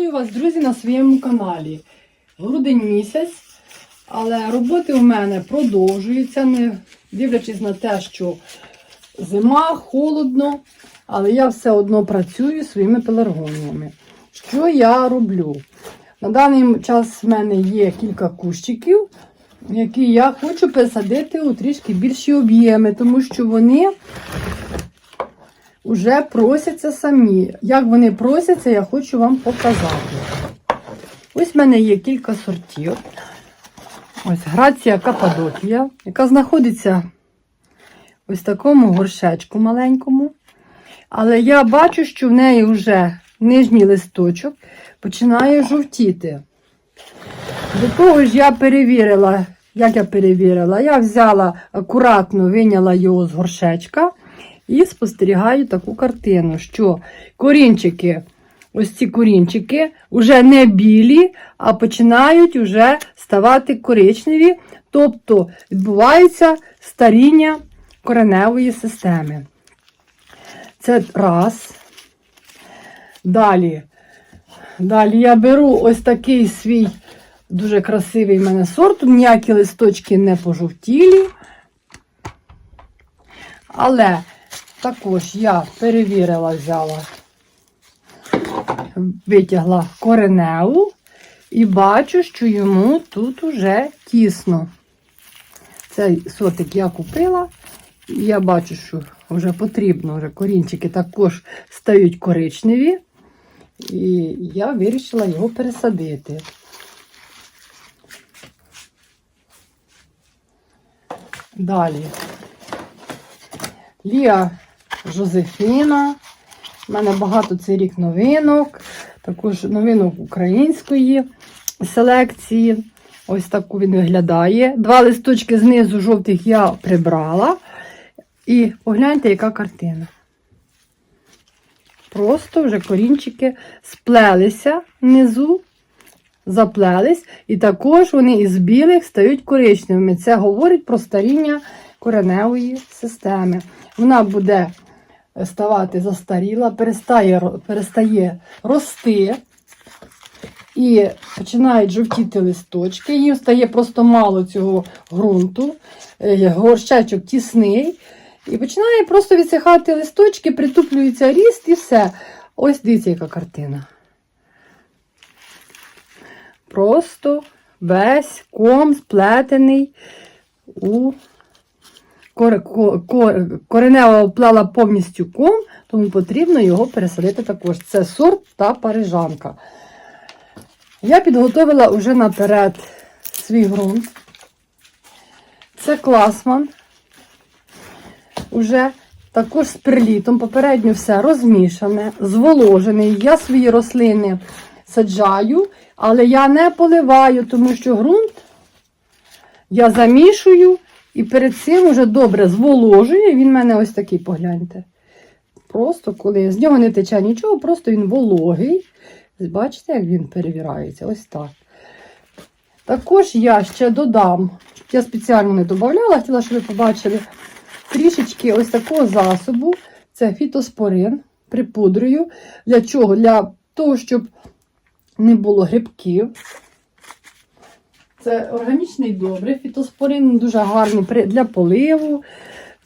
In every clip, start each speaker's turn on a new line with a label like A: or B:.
A: Вітаю вас, друзі, на своєму каналі. Грудень місяць, але роботи у мене продовжуються, не дивлячись на те, що зима, холодно, але я все одно працюю своїми пеларгоніями. Що я роблю? На даний час в мене є кілька кущиків, які я хочу пересадити у трішки більші об'єми, тому що вони вже просяться самі. Як вони просяться, я хочу вам показати. Ось в мене є кілька сортів. Ось Грація Каппадокія, яка знаходиться ось в такому горшечку маленькому. Але я бачу, що в неї вже нижній листочок починає жовтіти. До того ж, я перевірила, як я перевірила, я взяла акуратно, виняла його з горшечка. І спостерігаю таку картину, що корінчики, ось ці корінчики, вже не білі, а починають вже ставати коричневі, тобто відбувається старіння кореневої системи. Це раз. Далі. Далі я беру ось такий свій дуже красивий в мене сорт. Ніякі листочки не пожовтілі. Але також я перевірила, взяла, витягла кореневу і бачу, що йому тут уже тісно. Цей сотик я купила, і я бачу, що вже потрібно, вже корінчики також стають коричневі. І я вирішила його пересадити. Далі. Лія Жозефіна. У мене багато цей рік новинок, також новинок української селекції. Ось таку він виглядає. Два листочки знизу жовтих я прибрала. І погляньте, яка картина. Просто вже корінчики сплелися внизу, заплелись, і також вони із білих стають коричневими. Це говорить про старіння кореневої системи. Вона буде ставати застаріла, перестає, перестає рости і починають жовтіти листочки. Їм стає просто мало цього ґрунту, е, горщечок тісний. І починає просто відсихати листочки, притуплюється ріст і все. Ось дивіться, яка картина. Просто весь ком сплетений у коренева оплела повністю ком, тому потрібно його пересадити також. Це сорт та парижанка. Я підготовила вже наперед свій ґрунт. Це класман. Уже також з прилітом. Попередньо все розмішане, зволожений. Я свої рослини саджаю, але я не поливаю, тому що ґрунт я замішую і перед цим вже добре зволожую. Він в мене ось такий, погляньте. Просто коли з нього не тече нічого, просто він вологий. Бачите, як він перевірається? Ось так. Також я ще додам, я спеціально не додавала, хотіла, щоб ви побачили трішечки ось такого засобу. Це фітоспорин, припудрюю. Для чого? Для того, щоб не було грибків. Це органічний добрий фітоспорин, дуже гарний для поливу.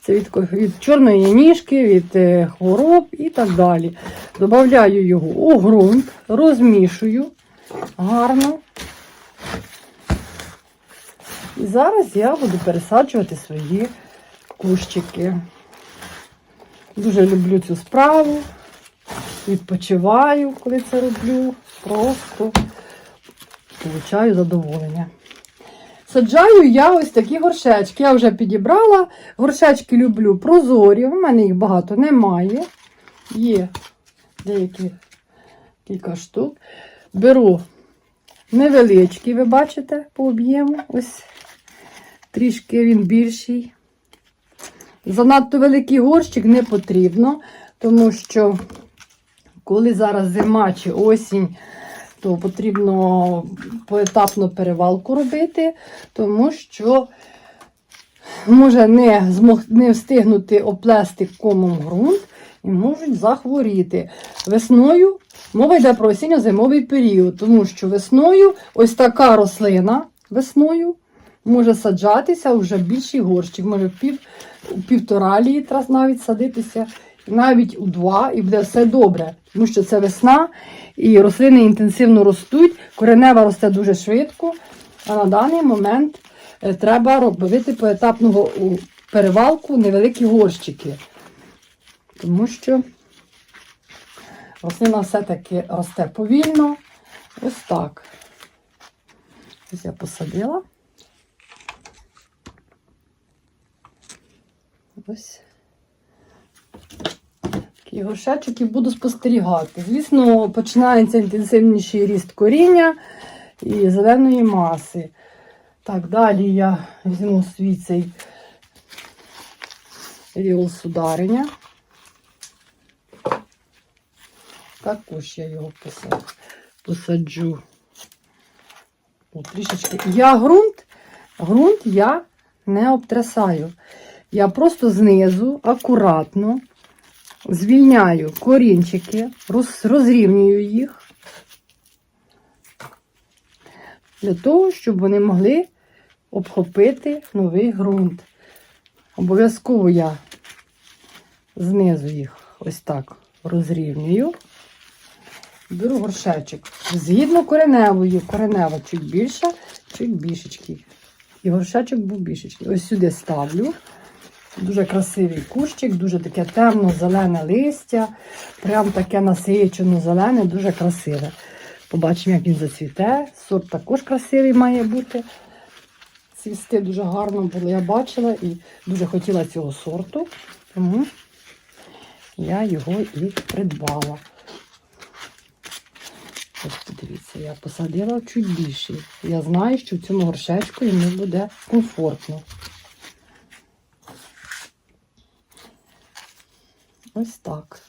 A: Це від, від чорної ніжки, від е, хвороб і так далі. Добавляю його у ґрунт, розмішую гарно. І зараз я буду пересаджувати свої кущики. Дуже люблю цю справу. Відпочиваю, коли це роблю. Просто получаю задоволення. Саджаю я ось такі горшечки. Я вже підібрала. Горшечки люблю прозорі. У мене їх багато немає. Є деякі кілька штук. Беру невеличкий, ви бачите, по об'єму. Ось трішки він більший. Занадто великий горщик не потрібно, тому що, коли зараз зима чи осінь, то потрібно поетапно перевалку робити, тому що може не змог, не встигнути оплести комом ґрунт і можуть захворіти. Весною Мова йде про осінньо-зимовий період, тому що весною ось така рослина весною може саджатися вже більший горщик, може пів, півтора літра навіть садитися, навіть у два, і буде все добре, тому що це весна, і рослини інтенсивно ростуть, коренева росте дуже швидко, а на даний момент е, треба робити поетапного перевалку невеликі горщики. Тому що рослина все-таки росте повільно. Ось так. Ось я посадила. Ось. Такий горшечок і буду спостерігати. Звісно, починається інтенсивніший ріст коріння і зеленої маси. Так, далі я візьму свій цей ріол сударення. Також я його посаджу. О, трішечки. Я ґрунт, ґрунт я не обтрясаю. Я просто знизу акуратно звільняю корінчики, роз, розрівнюю їх для того, щоб вони могли обхопити новий ґрунт. Обов'язково я знизу їх ось так розрівнюю. Беру горшечок. Згідно кореневої, коренева чуть більша, чуть більшечки. І горшечок був більшечки. Ось сюди ставлю. Дуже красивий кущик, дуже таке темно-зелене листя. Прям таке насичено зелене, дуже красиве. Побачимо, як він зацвіте. Сорт також красивий має бути. Цвісти дуже гарно було, я бачила і дуже хотіла цього сорту, тому я його і придбала. Ось подивіться, я посадила чуть більший. Я знаю, що в цьому горшечку йому буде комфортно. Ось так.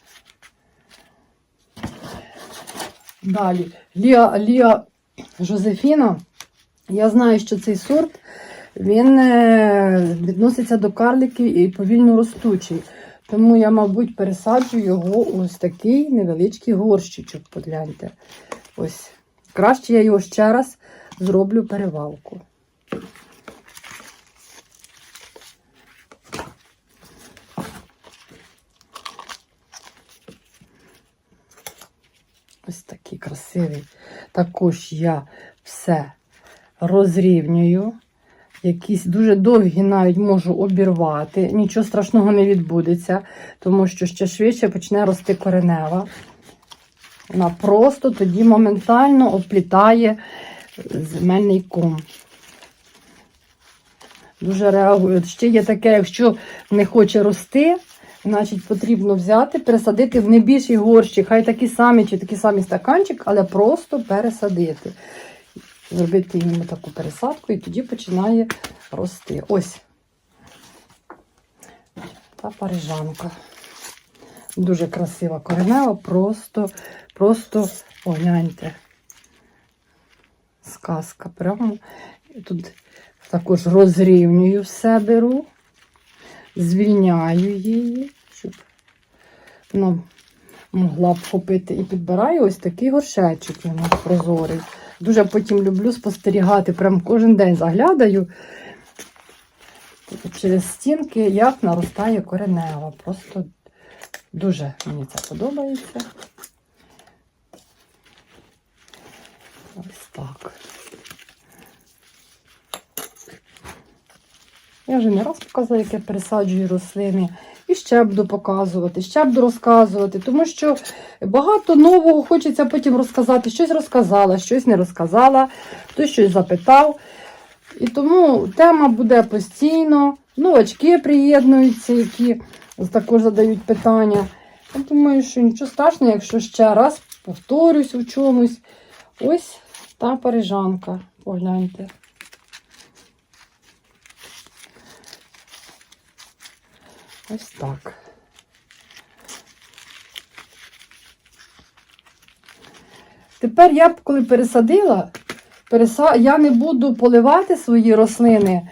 A: Далі. Ліа, Ліа Жозефіна. Я знаю, що цей сорт він е, відноситься до карликів і повільно ростучий. Тому я, мабуть, пересаджу його ось такий невеличкий горщичок. Погляньте. Ось. Краще я його ще раз зроблю перевалку. Ось такий красивий. Також я все розрівнюю. Якісь дуже довгі навіть можу обірвати. Нічого страшного не відбудеться, тому що ще швидше почне рости коренева. Вона просто тоді моментально оплітає земельний ком. Дуже реагує. От Ще є таке, якщо не хоче рости, значить потрібно взяти, пересадити в небільший горщик, хай такі самі чи такий самий стаканчик, але просто пересадити. Зробити йому таку пересадку і тоді починає рости. Ось та парижанка. Дуже красива коренева, просто, просто погляньте. Сказка. Прямо тут також розрівнюю все беру, звільняю її, щоб вона могла б хопити і підбираю ось такий горшечок він прозорий. Дуже потім люблю спостерігати, прям кожен день заглядаю через стінки, як наростає коренева. Просто дуже мені це подобається. Ось так. Я вже не раз показала, як я пересаджую рослини. І ще буду показувати, ще буду розказувати, тому що багато нового хочеться потім розказати. Щось розказала, щось не розказала, хтось щось запитав. І тому тема буде постійно. Новачки приєднуються, які також задають питання. Я думаю, що нічого страшного, якщо ще раз повторюсь у чомусь. Ось та парижанка. Погляньте. Ось так. Тепер я б, коли пересадила, переса... я не буду поливати свої рослини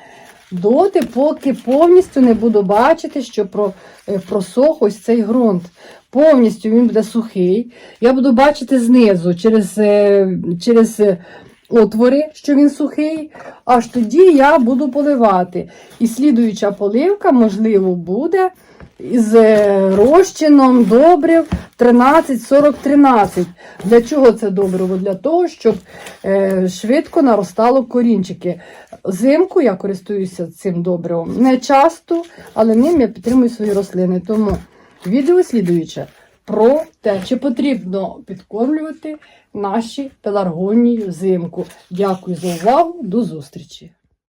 A: доти, поки повністю не буду бачити, що про, е, просох ось цей ґрунт. Повністю він буде сухий. Я буду бачити знизу через, е, через е, отвори, що він сухий. Аж тоді я буду поливати. І слідуюча поливка, можливо, буде із е, розчином добрив 13-40-13. Для чого це добриво? Для того, щоб е, швидко наростало корінчики. Зимку я користуюся цим добривом не часто, але ним я підтримую свої рослини. Тому відео слідуюче про те, чи потрібно підкормлювати наші пеларгонії взимку. Дякую за увагу, до зустрічі!